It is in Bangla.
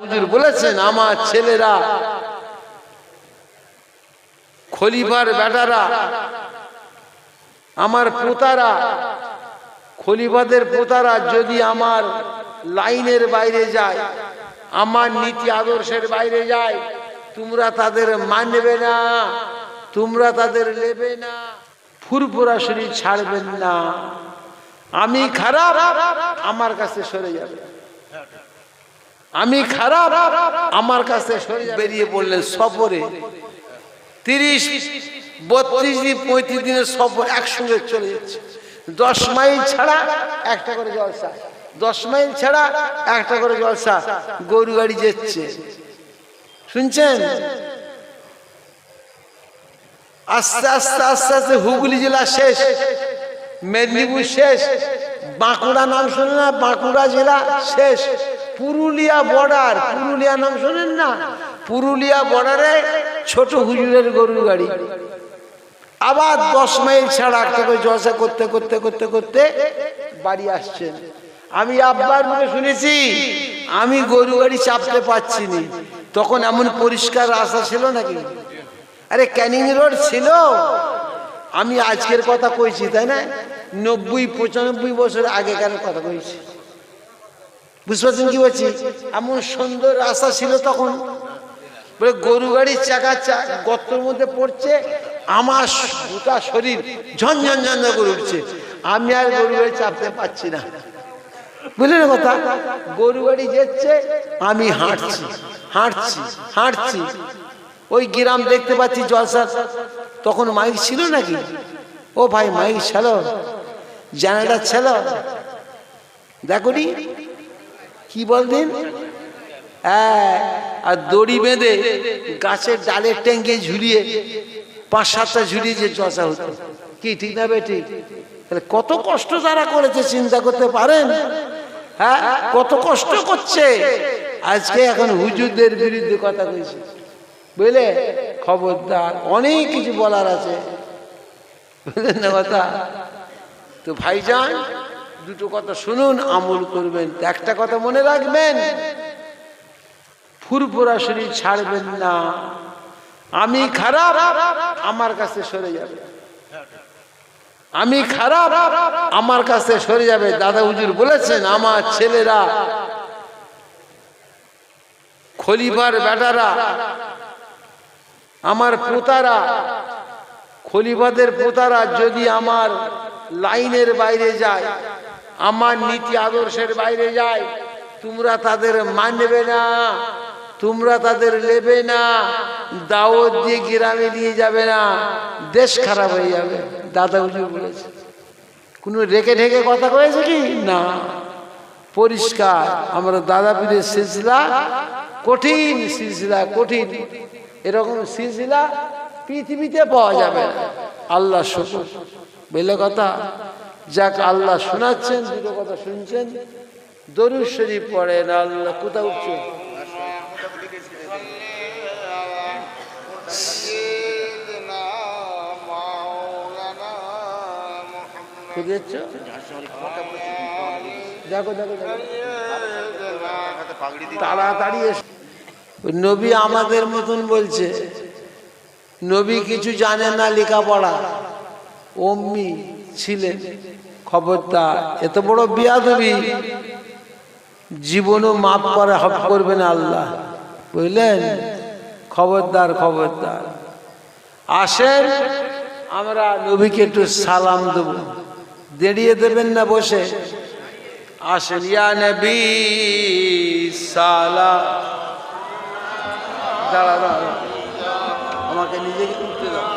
হুজুর বলেছেন, আমার ছেলেরা, খলিফার বেটারা, আমার পোতারা, খলিফাদের পোতারা যদি আমার লাইনের বাইরে যায়, আমার নীতি আদর্শের বাইরে যায়, তোমরা তাদের মানবে না, তোমরা তাদের নেবে না, ফুরফুরা শরীর ছাড়বেন না। আমি খারাপ, আমার কাছে সরে যাবে। আমি খারাপ, আমার কাছে। বেরিয়ে পড়লেন সফরে। তিরিশ, বত্রিশ দিন, পঁয়ত্রিশ দিনের সফর একসঙ্গে চলে যাচ্ছে। দশ মাইল ছাড়া একটা করে জলসা, দশ মাইল ছাড়া একটা করে জলসা, গরু গাড়ি যাচ্ছে। শুনছেন? আস্তে আস্তে আস্তে আস্তে হুগলি জেলা শেষ, মেদিনীপুর শেষ, বাঁকুড়া নাম শোনেন না, বাঁকুড়া জেলা শেষ। পুরুলিয়া বর্ডার পুরুলিয়া নাম শোনেন না? পুরুলিয়া বর্ডারে ছোট হুজুরের গরুর গাড়ি। আবার দশ মাইল ছাড়া করে জলসা করতে করতে করতে করতে বাড়ি আসছেন। আমি আব্বার মুখে শুনেছি, আমি গরু গাড়ি চাপতে পারছি নি তখন এমন পরিষ্কার রাস্তা ছিল নাকি? আরে ক্যানিং রোড ছিল। আমি আজকের কথা কইছি, তাই না? নব্বই, পঁচানব্বই বছর আগেকার কথা কইছি। বুঝতে পারছেন কি বলছি? এমন সুন্দর রাস্তা ছিল তখন। বলে গরু গাড়ির চাকা গর্তর মধ্যে পড়ছে, আমার গোটা শরীর ঝনঝন ঝনঝন করে উঠছে। আমি আর গরু গাড়ি চাপতে পারছি না। বুঝলেন কথা? গরু গাড়ি যাচ্ছে, আমি হাঁটছি হাঁটছি হাঁটছি। ওই গ্রাম দেখতে পাচ্ছি জলসা। তখন মাইক ছিল নাকি? ও ভাই, মাইক ছিল। জানাটা ছিল। দেখনি কি বলতেন হ্যাঁ আর দড়ি বেঁধে গাছের ডালের ট্যাঙ্কে ঝুলিয়ে পাঁচ সাতটা ঝুলিয়ে যে চষা হতো। কি ঠিক না বে ঠিক তাহলে কত কষ্ট তারা করেছে, চিন্তা করতে পারেন? হ্যাঁ কত কষ্ট করছে। আজকে এখন হুজুরদের বিরুদ্ধে কথা কইছে। বুঝলে? খবরদার, অনেক কিছু বলার আছে। বুঝলেন না কথা? তো ভাইজান দুটো কথা শুনুন, আমল করবেন। একটা কথা মনে রাখবেন, ফুরফুরা শরীর ছাড়বেন না। আমি খারাপ, আমার কাছে সরে যাবে। আমি খারাপ, আমার কাছে সরে যাবে। দাদা হুজুর বলেছেন, আমার ছেলেরা, খলিফার বেটারা, আমার পোতারা, খলিফাদের পোতারা যদি আমার লাইনের বাইরে যায় আমার নীতি আদর্শের বাইরে যায়। তোমরা তাদের মানবে না, তোমরা তাদের নেবে না, দাওয়াত দিয়ে গ্রামে নিয়ে যাবে না, দেশ খারাপ হয়ে যাবে। দাদা হুজুর বলেছে। কোনো রেখে ঢেকে কথা কয়েছে কি? না। পরিষ্কার, আমরা দাদা পীরের সিলসিলা, কঠিন সিলসিলা, কঠিন। এরকম সিলসিলা পৃথিবীতে পাওয়া যাবে আল্লাহ শুকুর। বলে কথা যাক আল্লাহ শোনাচ্ছেন দুটো কথা শুনছেন। দরুদ শরীফ পড়েন আল্লাহ কোথাও উঠছে? তাড়াতাড়ি নবী আমাদের মতন বলছে নবী কিছু জানে না লেখাপড়া। অম্মি ছিলেন খবরদার এত বড় বিয়াদবি। জীবনও মাপ করে হব করবে না আল্লাহ। বুঝলেন? খবরদার খবরদার। আসেন, আমরা নবীকে একটু সালাম দেব। দেড়িয়ে দেবেন না বসে? আসেন, ইয়া নবী, সালাম। দাঁড়া দাঁড়া আমাকে নিজেকে উঠতে দাও।